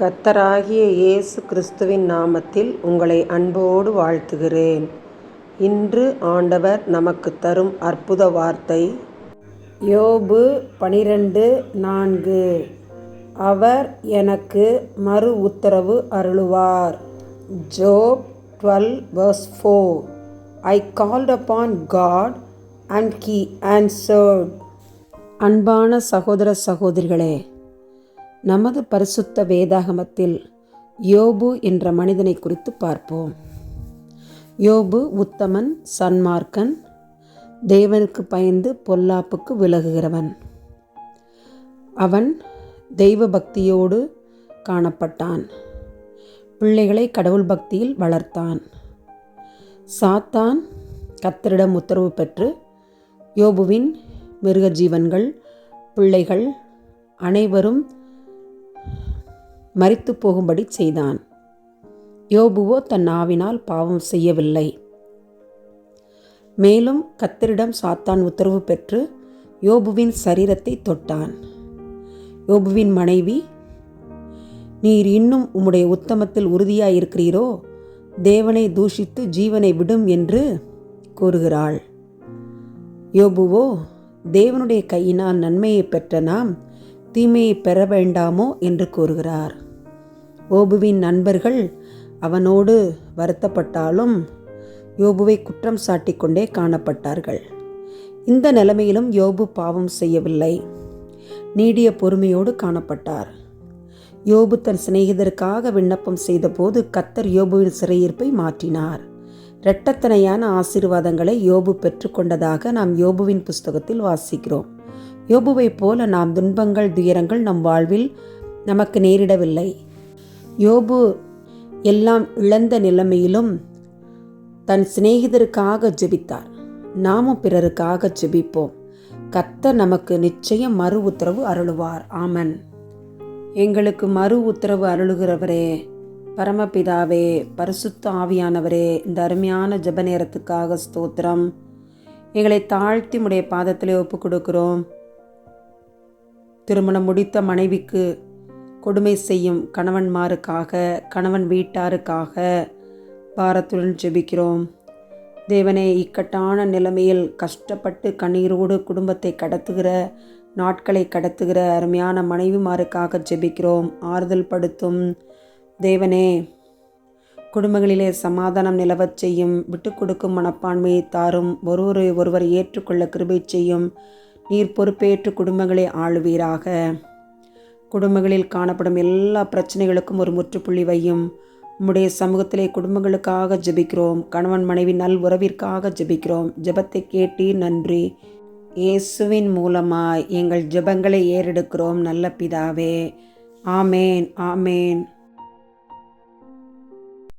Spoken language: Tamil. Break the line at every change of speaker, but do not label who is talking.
கர்த்தராகிய இயேசு கிறிஸ்துவின் நாமத்தில் உங்களை அன்போடு வாழ்த்துகிறேன். இன்று ஆண்டவர் நமக்கு தரும் அற்புத வார்த்தை யோபு பனிரெண்டு நான்கு. அவர் எனக்கு மறு உத்தரவு அருளுவார். Job twelve verse four. I called upon God and he answered. அன்பான சகோதர சகோதரிகளே நமது பரிசுத்த வேதாகமத்தில் யோபு என்ற மனிதனை குறித்து பார்ப்போம். யோபு உத்தமன் சன்மார்க்கன் தேவனுக்கு பயந்து பொல்லாப்புக்கு விலகுகிறவன். அவன் தெய்வ பக்தியோடு காணப்பட்டான். பிள்ளைகளை கடவுள் பக்தியில் வளர்த்தான். சாத்தான் கத்தரிடம் உத்தரவு பெற்று யோபுவின் மிருக ஜீவன்கள் பிள்ளைகள் அனைவரும் மறித்து போகும்படி செய்தான். யோபுவோ தன் நாவினால் பாவம் செய்யவில்லை. மேலும் கத்தரிடம் சாத்தான் உத்தரவு பெற்று யோபுவின் சரீரத்தை தொட்டான். யோபுவின் மனைவி நீர் இன்னும் உம்முடைய உத்தமத்தில் உறுதியாயிருக்கிறீரோ? தேவனை தூஷித்து ஜீவனை விடும் என்று கூறுகிறாள். யோபுவோ தேவனுடைய கையினால் நன்மையை பெற்ற நாம் தீமையை பெற வேண்டாமோ? என்று கூறுகிறார். ஓபுவின் நண்பர்கள் அவனோடு வருத்தப்பட்டாலும் யோபுவை குற்றம் சாட்டிக்கொண்டே காணப்பட்டார்கள். இந்த நிலைமையிலும் யோபு பாவம் செய்யவில்லை. நீடிய பொறுமையோடு காணப்பட்டார். யோபு தன் சிநேகிதருக்காக விண்ணப்பம் செய்தபோது கத்தர் யோபுவின் சிறையிருப்பை மாற்றினார். இரட்டத்தனையான ஆசீர்வாதங்களை யோபு பெற்றுக்கொண்டதாக நாம் யோபுவின் புஸ்தகத்தில் வாசிக்கிறோம். யோபுவைப் போல நாம் துன்பங்கள் துயரங்கள் நம் வாழ்வில் நமக்கு நேரிடவில்லை. யோபு எல்லாம் இழந்த நிலைமையிலும் தன் சிநேகிதருக்காக ஜெபித்தார். நாமும் பிறருக்காக ஜெபிப்போம். கத்த நமக்கு நிச்சயம் மறு உத்தரவு அருளுவார். ஆமன். எங்களுக்கு மறு உத்தரவு அருளுகிறவரே பரமபிதாவே பரிசுத்த ஆவியானவரே இந்த அருமையான ஜெப நேரத்துக்காக ஸ்தோத்திரம். எங்களை தாழ்த்தி உடைய பாதத்திலே ஒப்பு கொடுக்கிறோம் திருமணம் முடித்த மனைவிக்கு கொடுமை செய்யும் கணவன்மாருக்காக கணவன் வீட்டாருக்காக பாரத்துடன் ஜெபிக்கிறோம். தேவனே இக்கட்டான நிலைமையில் கஷ்டப்பட்டு கண்ணீரோடு குடும்பத்தை கடத்துகிற நாட்களை கடத்துகிற அருமையான மனைவிமாருக்காக ஜெபிக்கிறோம். ஆறுதல் படுத்தும். தேவனே குடும்பங்களிலே சமாதானம் நிலவச் செய்யும் விட்டு கொடுக்கும் மனப்பான்மையை தாரும் ஒருவரை ஒருவர் ஏற்றுக்கொள்ள கிருபை செய்யும் நீர் பொறுப்பேற்று குடும்பங்களை ஆளுவீராக. குடும்பங்களில் காணப்படும் எல்லா பிரச்சனைகளுக்கும் ஒரு முற்றுப்புள்ளி வையும். நம்முடைய சமூகத்திலே குடும்பங்களுக்காக ஜெபிக்கிறோம். கணவன் மனைவி நல் உறவிற்காக ஜெபிக்கிறோம். ஜெபத்தை கேட்டி நன்றி. இயேசுவின் மூலமாய் எங்கள் ஜெபங்களை ஏறெடுக்கிறோம். நல்ல பிதாவே. ஆமேன் ஆமேன்.